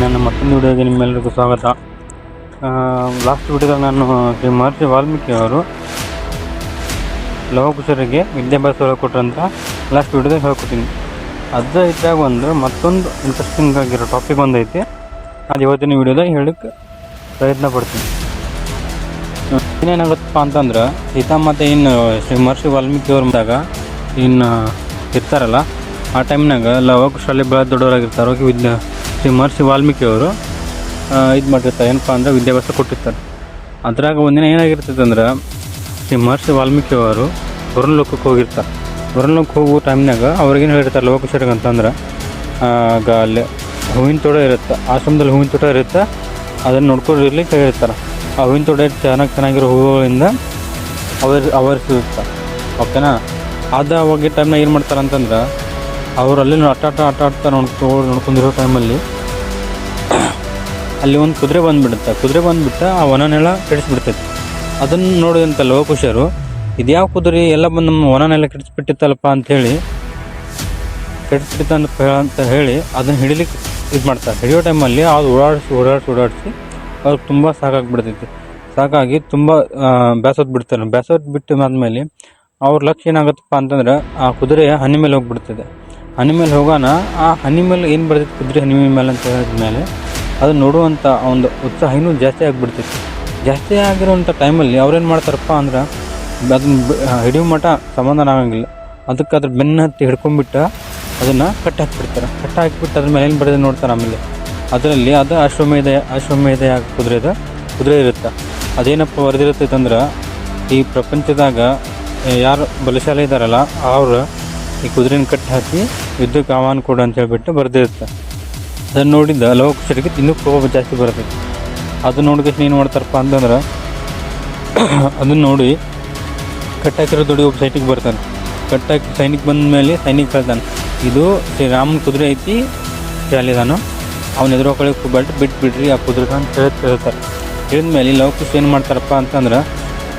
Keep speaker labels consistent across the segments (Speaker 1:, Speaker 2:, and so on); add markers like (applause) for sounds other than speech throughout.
Speaker 1: ನನ್ನ ಮತ್ತೊಂದು ವಿಡಿಯೋಗೆ ನಿಮ್ಮೆಲ್ಲರಿಗೂ ಸ್ವಾಗತ. ಲಾಸ್ಟ್ ವಿಡಿಯೋದಾಗ ನಾನು ಶ್ರೀ ಮಹರ್ಷಿ ವಾಲ್ಮೀಕಿ ಅವರು ಲವಕುಶರಿಗೆ ವಿದ್ಯಾಭ್ಯಾಸ ಹೇಳ್ಕೊಟ್ರಂತ ಲಾಸ್ಟ್ ವಿಡಿಯೋದಾಗ ಹೇಳ್ಕೊತೀನಿ ಅದು ಇದ್ದಾಗ ಒಂದು ಮತ್ತೊಂದು ಇಂಟ್ರೆಸ್ಟಿಂಗ್ ಆಗಿರೋ ಟಾಪಿಕ್ ಒಂದೈತಿ. ಅದು ಇವತ್ತಿನ ವಿಡಿಯೋದಾಗ ಹೇಳಕ್ಕೆ ಪ್ರಯತ್ನ ಪಡ್ತೀನಿ. ಇನ್ನೇನಾಗುತ್ತಪ್ಪ ಅಂತಂದ್ರೆ ಸೀತಾಮಾತೆ ಇನ್ನು ಶ್ರೀ ಮಹರ್ಷಿ ವಾಲ್ಮೀಕಿ ಅವ್ರ ಬಂದಾಗ ಇನ್ನು ಇರ್ತಾರಲ್ಲ, ಆ ಟೈಮ್ನಾಗ ಲವಕುಶಲ್ಲಿ ಭಾಳ ದೊಡ್ಡವರಾಗಿರ್ತಾರೆ. ವಿದ್ಯಾ ಶ್ರೀ ಮಹರ್ಷಿ ವಾಲ್ಮೀಕಿ ಅವರು ಇದು ಮಾಡಿರ್ತಾರೆ ಏನಪ್ಪ ಅಂದ್ರೆ ವಿದ್ಯಾಭ್ಯಾಸ ಕೊಟ್ಟಿರ್ತಾರೆ. ಅದ್ರಾಗ ಒಂದಿನ ಏನಾಗಿರ್ತೈತೆ ಅಂದ್ರೆ, ಶ್ರೀ ಮಹರ್ಷಿ ವಾಲ್ಮೀಕಿ ಅವರು ವರುಣ ಲೋಕಕ್ಕೆ ಹೋಗಿರ್ತಾರೆ ಲೋಕಕ್ಕೆ ಹೋಗೋ ಟೈಮ್ನಾಗ ಅವ್ರಿಗೇನು ಹೇಳಿರ್ತಾರೆ ಲೋಕೇಶ್ವರಿಗೆ ಅಂತಂದ್ರೆ ಆಗ ಅಲ್ಲಿ ಹೂವಿನ ತೋಟ ಇರುತ್ತೆ, ಆಶ್ರಮದಲ್ಲಿ ಹೂವಿನ ತೋಟ ಇರುತ್ತೆ, ಅದನ್ನು ನೋಡ್ಕೊಂಡಿರ್ಲಿಕ್ಕೆ ಹೇಳಿರ್ತಾರೆ. ಆ ಹೂವಿನ ತೋಟ ಚೆನ್ನಾಗಿ ಚೆನ್ನಾಗಿರೋ ಹೂವುಗಳಿಂದ ಅವರ್ ಆವರಿಸಿರುತ್ತೆ ಓಕೆನಾ ಅದು ಅವಾಗ ಟೈಮ್ನಾಗ ಏನು ಮಾಡ್ತಾರೆ ಅಂತಂದ್ರೆ ಅವ್ರು ಅಲ್ಲಿ ಆಟ ಆಟ ಆಟ, ಆಡ್ತಾ ನೋಡ್ಕೊ, ನೋಡ್ಕೊಂಡಿರೋ ಟೈಮಲ್ಲಿ ಅಲ್ಲಿ ಒಂದು ಕುದುರೆ ಬಂದುಬಿಡುತ್ತೆ. ಕುದುರೆ ಬಂದುಬಿಟ್ಟು ಆ ವನನೆಲ್ಲ ಕೆಡಿಸ್ಬಿಡ್ತೈತಿ. ಅದನ್ನು ನೋಡಿದಂಥ ಲೋಕುಶರು ಇದ್ಯಾವ ಕುದುರೆ? ಎಲ್ಲ ಬಂದು ನಮ್ಮ ವನನೆಲ್ಲ ಕೆಡಿಸ್ಬಿಟ್ಟಿತ್ತಲ್ಲಪ್ಪ ಅಂಥೇಳಿ ಕೆಡಿಸ್ಬಿಟ್ಟಂತ ಅಂತ ಹೇಳಿ ಅದನ್ನು ಹಿಡಿಲಿಕ್ಕೆ ಇದು ಮಾಡ್ತಾರೆ. ಹಿಡಿಯೋ ಟೈಮಲ್ಲಿ ಅದು ಓಡಾಡಿಸಿ ಓಡಾಡಿಸಿ ಓಡಾಡಿಸಿ ಅವ್ರಿಗೆ ತುಂಬ ಸಾಕಾಗ್ಬಿಡ್ತೈತಿ. ಸಾಕಾಗಿ ತುಂಬ ಬೇಸೋದು ಬಿಡ್ತಾರೆ. ಬೇಸೋದು ಬಿಟ್ಟು ಆದಮೇಲೆ ಅವ್ರ ಲಕ್ಷ ಏನಾಗುತ್ತಪ್ಪ ಅಂತಂದ್ರೆ ಆ ಕುದುರೆ ಹನಿ ಮೇಲೆ ಹೋಗ್ಬಿಡ್ತದೆ. ಹನಿ ಮೇಲೆ ಹೋಗೋಣ. ಆ ಹನಿ ಮೇಲೆ ಏನು ಬರ್ತೈತೆ ಕುದುರೆ ಹನಿ ಮೇಲೆ ಅಂತ ಹೇಳಿದ್ಮೇಲೆ ಅದು ನೋಡುವಂಥ ಒಂದು ಉತ್ಸಾಹ ಇನ್ನೂ ಜಾಸ್ತಿ ಆಗಿಬಿಡ್ತೈತಿ. ಜಾಸ್ತಿ ಆಗಿರುವಂಥ ಟೈಮಲ್ಲಿ ಅವ್ರೇನು ಮಾಡ್ತಾರಪ್ಪ ಅಂದ್ರೆ ಅದನ್ನ ಹಿಡಿಯೋ ಮಟ್ಟ ಸಮಾಧಾನ ಆಗಂಗಿಲ್ಲ. ಅದಕ್ಕೆ ಅದ್ರ ಬೆನ್ನ ಹತ್ತಿ ಹಿಡ್ಕೊಂಡ್ಬಿಟ್ಟು ಅದನ್ನು ಕಟ್ ಹಾಕ್ಬಿಡ್ತಾರೆ. ಕಟ್ ಹಾಕ್ಬಿಟ್ಟು ಅದ್ರ ಮೇಲೆ ಏನು ಬರ್ತದೆ ನೋಡ್ತಾರೆ ಆಮೇಲೆ. ಅದರಲ್ಲಿ ಅದು ಅಶ್ವಮೇಧ ಅಶ್ವಮೇಧ ಕುದುರೆದ? ಕುದುರೆ ಇರುತ್ತೆ. ಅದೇನಪ್ಪ ಬರೆದಿರ್ತೈತೆ ಅಂದ್ರೆ ಈ ಪ್ರಪಂಚದಾಗ ಯಾರು ಬಲಶಾಲಿ ಇದ್ದಾರಲ್ಲ, ಅವರು ಈ ಕುದುರೆನ ಕಟ್ಟಿ ಹಾಕಿ ಯುದ್ಧಕ್ಕೆ ಆಹ್ವಾನ ಕೊಡು ಅಂತ ಹೇಳ್ಬಿಟ್ಟು ಬರೆದಿರುತ್ತೆ. ಅದನ್ನು ನೋಡಿದ ಲವಕುಶರಿಗೆ ಇನ್ನೂ ಕೋಪ ಜಾಸ್ತಿ ಬರ್ತೈತಿ. ಅದು ನೋಡಿದ ಏನು ಮಾಡ್ತಾರಪ್ಪ ಅಂತಂದ್ರೆ, ಅದನ್ನು ನೋಡಿ ಕಟ್ಟಾಕಿರೋ ದುಡಿ ಒಬ್ಬ ಸೈನಿಕ್ ಬರ್ತಾನೆ. ಕಟ್ಟಾಕಿ ಸೈನಿಕ್ ಬಂದ ಮೇಲೆ ಸೈನಿಕ್ ಹೇಳ್ತಾನೆ, ಇದು ಶ್ರೀರಾಮನ ಕುದುರೆ ಐತಿ, ಜಾಲಿದಾನು. ಅವ್ನ ಎದುರು ಕಡೆ ಹೋಗ್ಬೇಡ್ರಿ ಬಿಟ್ಟು ಬಿಡ್ರಿ ಆ ಕುದುರೆ ಅಂತ ಹೇಳಿ ಕೇಳ್ತಾರೆ ಹೇಳಿದ್ಮೇಲೆ ಲವಕುಶ ಏನು ಮಾಡ್ತಾರಪ್ಪ ಅಂತಂದ್ರೆ,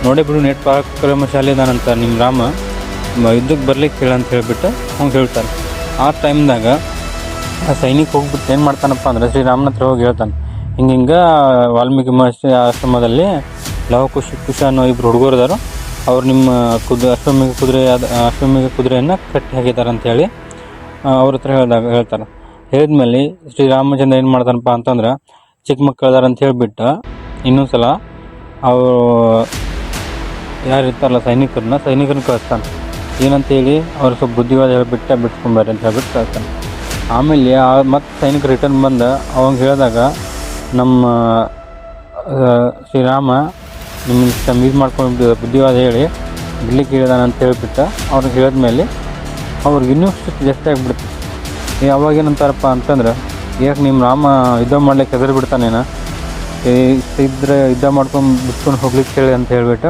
Speaker 1: ನೋಡೇ ಬಿಡು, ನೆಟ್ ಪರಾಕ್ರಮಶಾಲಿ ಅಂತ ನಿಮ್ಮ ರಾಮ. ಯುದ್ಧಕ್ಕೆ ಬರ್ಲಿಕ್ಕೆ ಹೇಳ ಅಂತ ಹೇಳಿಬಿಟ್ಟು ಅವ್ನು ಹೇಳ್ತಾನೆ. ಆ ಟೈಮ್ದಾಗ ಆ ಸೈನಿಕ ಹೋಗ್ಬಿಟ್ಟು ಏನು ಮಾಡ್ತಾನಪ್ಪ ಅಂದ್ರೆ ಶ್ರೀರಾಮನ ಹತ್ರ ಹೋಗಿ ಹೇಳ್ತಾನೆ. ಹಿಂಗೆ ಹಿಂಗೆ ವಾಲ್ಮೀಕಿ ಮಹರ್ಷಿ ಆಶ್ರಮದಲ್ಲಿ ಲವಕುಶ, ಕುಶ ಅನ್ನೋ ಇಬ್ಬರು ಹುಡುಗರು ಇದಾರು. ಅವ್ರು ನಿಮ್ಮ ಕುದ್ ಅಶ್ವಮಿಗೆ ಕುದುರೆ ಅಶ್ವಮಿಗೆ ಕುದುರೆಯನ್ನು ಕಟ್ಟಿ ಹಾಕಿದ್ದಾರೆ ಅಂತ ಹೇಳಿ ಅವ್ರ ಹತ್ರ ಹೇಳಿದಾಗ ಹೇಳ್ತಾರೆ ಹೇಳಿದ್ಮೇಲೆ ಶ್ರೀರಾಮಚಂದ್ರ ಏನು ಮಾಡ್ತಾನಪ್ಪ ಅಂತಂದ್ರೆ, ಚಿಕ್ಕ ಮಕ್ಕಳು ಇದಾರೆ ಅಂತ ಹೇಳಿಬಿಟ್ಟು ಇನ್ನೊಂದು ಸಲ ಅವರು ಯಾರು ಇರ್ತಾರಲ್ಲ ಸೈನಿಕರನ್ನ ಸೈನಿಕರನ್ನ ಕಳಿಸ್ತಾನೆ. ಏನಂತೇಳಿ ಅವ್ರು ಸ್ವಲ್ಪ ಬುದ್ಧಿವಾದ ಹೇಳಿಬಿಟ್ಟೆ ಬಿಟ್ಕೊಂಬಾರಿ ಅಂತ ಹೇಳ್ಬಿಟ್ಟು ಕಳಿಸ್ತಾನೆ. ಆಮೇಲೆ ಮತ್ತೆ ಸೈನಿಕ ರಿಟರ್ನ್ ಬಂದ ಅವಂಗೆ ಹೇಳಿದಾಗ ನಮ್ಮ ಆ, ಶ್ರೀರಾಮ ನಿಮ್ಮ ಇದು ಮಾಡ್ಕೊಂಡು ಬುದ್ಧಿವಾದ ಹೇಳಿ ಬಿಡ್ಲಿಕ್ಕೆ ಹೇಳಿದಾನ ಅಂತ ಹೇಳಿಬಿಟ್ಟು ಅವ್ರಿಗೆ ಹೇಳಿದ್ಮೇಲೆ ಅವ್ರಿಗೆ ಇನ್ನೂ ಸುತ್ತ ಜಾಸ್ತಿ ಆಗಿಬಿಡುತ್ತೆ ಯಾವಾಗ ಏನಂತಾರಪ್ಪ ಅಂತಂದ್ರೆ ಯಾಕೆ ನಿಮ್ಮ ರಾಮ ಯುದ್ಧ ಮಾಡ್ಲಿಕ್ಕೆ ಹೆದರಿ ಬಿಡ್ತಾನೇನ? ಇದ್ರೆ ಯುದ್ಧ ಮಾಡ್ಕೊಂಡು ಬಿಟ್ಕೊಂಡು ಹೋಗ್ಲಿಕ್ಕೆ ಹೇಳಿ ಅಂತ ಹೇಳಿಬಿಟ್ಟು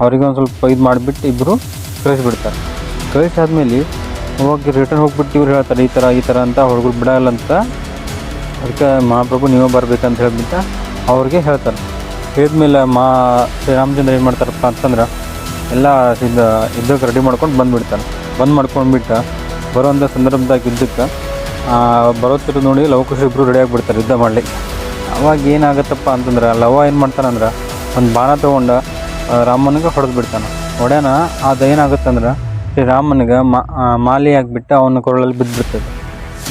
Speaker 1: ಅವ್ರಿಗೆ ಒಂದು ಸ್ವಲ್ಪ ಇದು ಮಾಡಿಬಿಟ್ಟು ಇಬ್ಬರು ಕಳಿಸ್ಬಿಡ್ತಾರೆ. ಕಳಿಸಾದ್ಮೇಲೆ ಅವಾಗ ರಿಟರ್ನ್ ಹೋಗ್ಬಿಟ್ಟು ಇವ್ರು ಹೇಳ್ತಾರೆ, ಈ ಥರ ಈ ಥರ ಅಂತ ಹುಡುಗರು ಬಿಡಲ್ಲ ಅಂತ. ಅದಕ್ಕೆ ಮಹಾಪ್ರಭು ನೀವು ಬರ್ಬೇಕಂತ ಹೇಳ್ಬಿಟ್ಟು ಅವ್ರಿಗೆ ಹೇಳ್ತಾರೆ. ಹೇಳಿದ್ಮೇಲೆ ಮಾ ಶ್ರೀರಾಮಚಂದ್ರ ಏನು ಮಾಡ್ತಾರಪ್ಪ ಅಂತಂದ್ರೆ ಎಲ್ಲ ಇದು ಯುದ್ಧಕ್ಕೆ ರೆಡಿ ಮಾಡ್ಕೊಂಡು ಬಂದುಬಿಡ್ತಾರೆ. ಬಂದ್ ಮಾಡ್ಕೊಂಡ್ಬಿಟ್ಟು ಬರೋಂಥ ಸಂದರ್ಭದಾಗ ಯುದ್ಧಕ್ಕೆ ಬರೋತ್ತಿರು ನೋಡಿ ಲವಕುಶ ಇಬ್ಬರು ರೆಡಿ ಆಗಿಬಿಡ್ತಾರೆ ಯುದ್ಧ ಮಾಡ್ಲಿಕ್ಕೆ. ಅವಾಗ ಏನಾಗತ್ತಪ್ಪ ಅಂತಂದ್ರೆ ಲವ ಏನು ಮಾಡ್ತಾನಂದ್ರೆ ಒಂದು ಬಾಣ ತೊಗೊಂಡು ರಾಮನಿಗೆ ಹೊಡೆದು ಬಿಡ್ತಾನೆ ಹೊಡ್ಯಾನ ಅದು ಏನಾಗುತ್ತಂದ್ರೆ ಶ್ರೀ ರಾಮನಿಗೆ ಮಾ ಆ, ಮಾಲಿ ಆಗಿಬಿಟ್ಟು ಅವನ ಕೊರಳಲ್ಲಿ ಬಿದ್ದುಬಿಡ್ತದೆ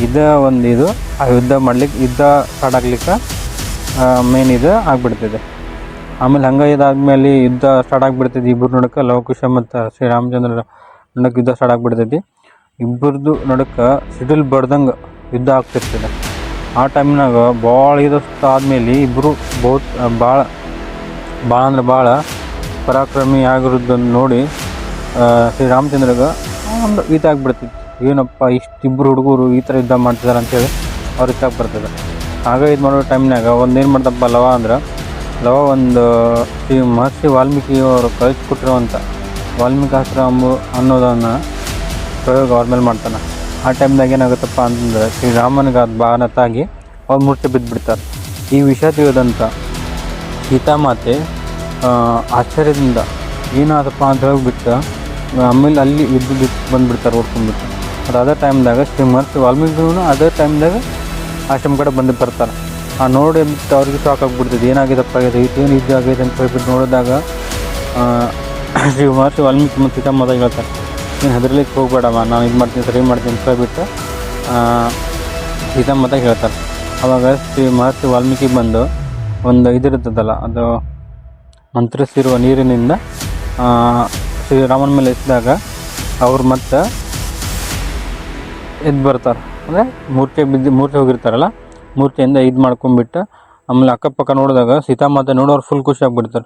Speaker 1: ಇದು ಒಂದು ಇದು ಆ ಯುದ್ಧ ಮಾಡ್ಲಿಕ್ಕೆ ಯುದ್ಧ ಸ್ಟಾರ್ಟ್ ಆಗ್ಲಿಕ್ಕೆ ಮೇನ್ ಇದು ಆಗಿಬಿಡ್ತದೆ. ಆಮೇಲೆ ಹಂಗೆ ಇದಾದ್ಮೇಲೆ ಯುದ್ಧ ಸ್ಟಾರ್ಟ್ ಆಗಿಬಿಡ್ತೈತಿ ಇಬ್ಬರು ನಡುಕ ಲವಕುಶ ಮತ್ತು ಶ್ರೀರಾಮಚಂದ್ರ ನಡಕ್ಕೆ ಯುದ್ಧ ಸ್ಟಾರ್ಟ್ ಆಗಿಬಿಡ್ತೈತಿ ಇಬ್ಬರದು ನಡುಕ ಸಿಡಿಲ್ ಬಡ್ದಂಗೆ ಯುದ್ಧ ಆಗ್ತಿರ್ತದೆ. ಆ ಟೈಮ್ನಾಗ ಭಾಳ ಇದು ಆದಮೇಲೆ ಇಬ್ಬರು ಬಹುತ್ ಭಾಳ ಭಾಳ ಅಂದ್ರೆ ಭಾಳ ಪರಾಕ್ರಮಿ ಆಗಿರೋದನ್ನು ನೋಡಿ ಶ್ರೀರಾಮಚಂದ್ರಗ ಒಂದು ಆಗಿಬಿಡ್ತಿತ್ತು. ಏನಪ್ಪ ಇಷ್ಟಿಬ್ಬರು ಹುಡುಗರು ಈ ಥರ ಯುದ್ಧ ಮಾಡ್ತಿದ್ದಾರೆ ಅಂತೇಳಿ ಅವ್ರು ಇತ್ತಾಗಿ ಬರ್ತದೆ ಆಗ ಇದು ಮಾಡೋ ಟೈಮ್ನಾಗ ಒಂದು ಏನು ಮಾಡ್ದಪ್ಪ ಲವ ಅಂದ್ರೆ, ಲವ ಒಂದು ಶ್ರೀ ಮಹರ್ಷಿ ವಾಲ್ಮೀಕಿ ಅವರು ಕಳಿಸ್ಕೊಟ್ಟಿರುವಂಥ ವಾಲ್ಮೀಕಿ ಆಶ್ರಮ ಅನ್ನೋದನ್ನು ಪ್ರಯೋಗ ಅವ್ರ ಮೇಲೆ ಮಾಡ್ತಾನೆ. ಆ ಟೈಮ್ನಾಗ ಏನಾಗುತ್ತಪ್ಪ ಅಂತಂದ್ರೆ ಶ್ರೀರಾಮನಿಗೆ ಅದು ಬಾನತ್ತಾಗಿ ಅವ್ರು ಮೂರ್ತಿ ಬಿದ್ದುಬಿಡ್ತಾರೆ ಈ ವಿಷಯ ತಿಳಿದಂಥ ಸೀತಾಮಾತೆ ಆಶ್ಚರ್ಯದಿಂದ ಏನಾದಪ್ಪ ಅಂತ ಹೇಳ್ಬಿಟ್ಟು, ಆಮೇಲೆ ಅಲ್ಲಿ ಇದ್ದು ಬಿಟ್ಟು ಬಂದುಬಿಡ್ತಾರೆ ಓಡ್ಕೊಂಡ್ಬಿಟ್ಟು. ಅದು ಅದೇ ಟೈಮ್ದಾಗ ಶ್ರೀ ಮಹರ್ಷಿ ವಾಲ್ಮೀಕಿನೂ ಅದೇ ಟೈಮ್ದಾಗ ಆಶ್ರಮ ಕಡೆ ಬಂದು ಬರ್ತಾರೆ. ಆ ನೋಡಿ ಬಿಟ್ಟು ಅವ್ರಿಗೆ ಶಾಕ್ ಆಗಿಬಿಡ್ತದೆ. ಏನಾಗಿದೆಪ್ಪ ಇದು? ಏನು ಇದು ಆಗಿದೆ ಅಂತ ಹೇಳ್ಬಿಟ್ಟು ನೋಡಿದಾಗ (coughs) ಶ್ರೀ ಮಹರ್ಷಿ ವಾಲ್ಮೀಕಿ ಮತ್ತು ಸೀತಮ್ಮದಾಗ ಹೇಳ್ತಾರೆ. ನೀನು ಹೆದರ್ಲಿಕ್ಕೆ ಹೋಗ್ಬೇಡಮ್ಮ, ನಾನು ಇದು ಮಾಡ್ತೀನಿ, ಸರಿ ಮಾಡ್ತೀನಿ ಅಂತ ಹೇಳ್ಬಿಟ್ಟು ಸೀತಮ್ಮದಾಗ ಹೇಳ್ತಾರೆ. ಅವಾಗ ಶ್ರೀ ಮಹರ್ಷಿ ವಾಲ್ಮೀಕಿ ಬಂದು ಒಂದು ಇದಿರ್ತದಲ್ಲ ಅದು ಮಂತ್ರಿಸಿರುವ ನೀರಿನಿಂದ ಶ್ರೀರಾಮನ ಮೇಲೆ ಎಸೆದಾಗ ಅವ್ರು ಮತ್ತೆ ಎದ್ದು ಬರ್ತಾರೆ. ಅಂದರೆ ಮೂರ್ತಿ ಬಿದ್ದು ಮೂರ್ತಿ ಹೋಗಿರ್ತಾರಲ್ಲ ಮೂರ್ತಿಯಿಂದ ಇದು ಮಾಡ್ಕೊಂಡ್ಬಿಟ್ಟು, ಆಮೇಲೆ ಅಕ್ಕಪಕ್ಕ ನೋಡಿದಾಗ ಸೀತಾಮಾತೆ ನೋಡೋರು ಫುಲ್ ಖುಷಿ ಆಗಿಬಿಡ್ತಾರೆ.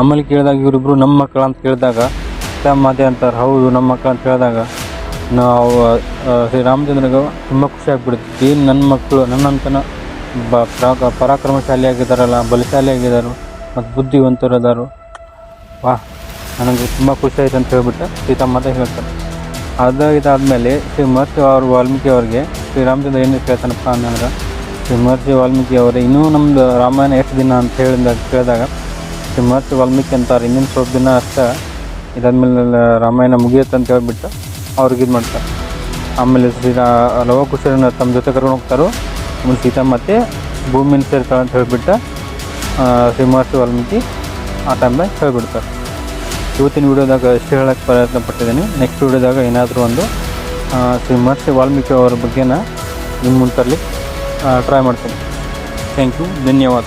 Speaker 1: ಆಮೇಲೆ ಕೇಳಿದಾಗ ಇವರಿಬ್ಬರು ನಮ್ಮ ಮಕ್ಕಳು ಅಂತ ಕೇಳಿದಾಗ, ಸೀತಾಮಾತೆ ಅಂತಾರೆ. ಹೌದು, ನಮ್ಮ ಮಕ್ಕಳು ಅಂತ ಹೇಳಿದಾಗ ನಾವು ಶ್ರೀ ಶ್ರೀರಾಮಚಂದ್ರಗೆ ತುಂಬ ಖುಷಿ ಆಗ್ಬಿಡುತ್ತೆ. ಏನು ನನ್ನ ಮಕ್ಕಳು, ನನ್ನಂತನ ಬ ಪರಾಕ ಪರಾಕ್ರಮಶಾಲಿ ಆಗಿದ್ದಾರಲ್ಲ ಬಲಶಾಲಿ ಮತ್ತು ಬುದ್ಧಿವಂತರು ಅದಾರು ವಾ, ನನಗೆ ತುಂಬ ಖುಷಿ ಆಯ್ತು ಅಂತ ಹೇಳ್ಬಿಟ್ಟು ಸೀತಾಮಾತೆ ಹೇಳ್ತಾರೆ ಅದು ಇದಾದಮೇಲೆ ಶ್ರೀ ಮಹರ್ಷಿ ಅವರು ವಾಲ್ಮೀಕಿ ಅವ್ರಿಗೆ ಶ್ರೀರಾಮಚಂದ್ರ ಏನು ಕೇಳ್ತಾನಪ್ಪ ಅಂದ್ರೆ ಶ್ರೀ ಮಹರ್ಷಿ ವಾಲ್ಮೀಕಿ ಅವರೇ, ಇನ್ನೂ ನಮ್ಮದು ರಾಮಾಯಣ ಎಷ್ಟು ದಿನ ಅಂತ ಹೇಳಿದಾಗ ಕೇಳಿದಾಗ ಶ್ರೀ ಮಹರ್ಷಿ ವಾಲ್ಮೀಕಿ ಅಂತಾರೆ ಇನ್ನೊಂದು ಸ್ವಲ್ಪ ದಿನ ಅಷ್ಟೇ. ಇದಾದಮೇಲೆ ರಾಮಾಯಣ ಮುಗಿಯುತ್ತೆ ಅಂತ ಹೇಳ್ಬಿಟ್ಟು ಅವ್ರಿಗೆ ಇದು ಮಾಡ್ತಾರೆ. ಆಮೇಲೆ ಶ್ರೀ ಲವಕುಶರನ್ನ ತಮ್ಮ ಜೊತೆ ಕರ್ಕೊಂಡು ಹೋಗ್ತಾರೋ. ಆಮೇಲೆ ಮತ್ತೆ ಭೂಮಿನ ಸೇರ್ತಾಳೆ ಅಂತ ಹೇಳ್ಬಿಟ್ಟು ಆ, ಶ್ರೀ ಮಹರ್ಷಿ ವಾಲ್ಮೀಕಿ ಆ ಟೈಮ್ದಾಗ ಹೇಳ್ಬಿಡ್ತಾರೆ ಇವತ್ತಿನ ವೀಡಿಯೋದಾಗ ಎಷ್ಟು ಹೇಳಕ್ಕೆ ಪ್ರಯತ್ನ ಪಟ್ಟಿದ್ದೀನಿ. ನೆಕ್ಸ್ಟ್ ವೀಡಿಯೋದಾಗ ಏನಾದರೂ ಒಂದು ಶ್ರೀ ಮಹರ್ಷಿ ವಾಲ್ಮೀಕಿ ಅವರ ಬಗ್ಗೆನ ನಿಮ್ಮ ಮುಂತರಲಿ ಟ್ರೈ ಮಾಡ್ತೀನಿ. ಥ್ಯಾಂಕ್ ಯು ಧನ್ಯವಾದ.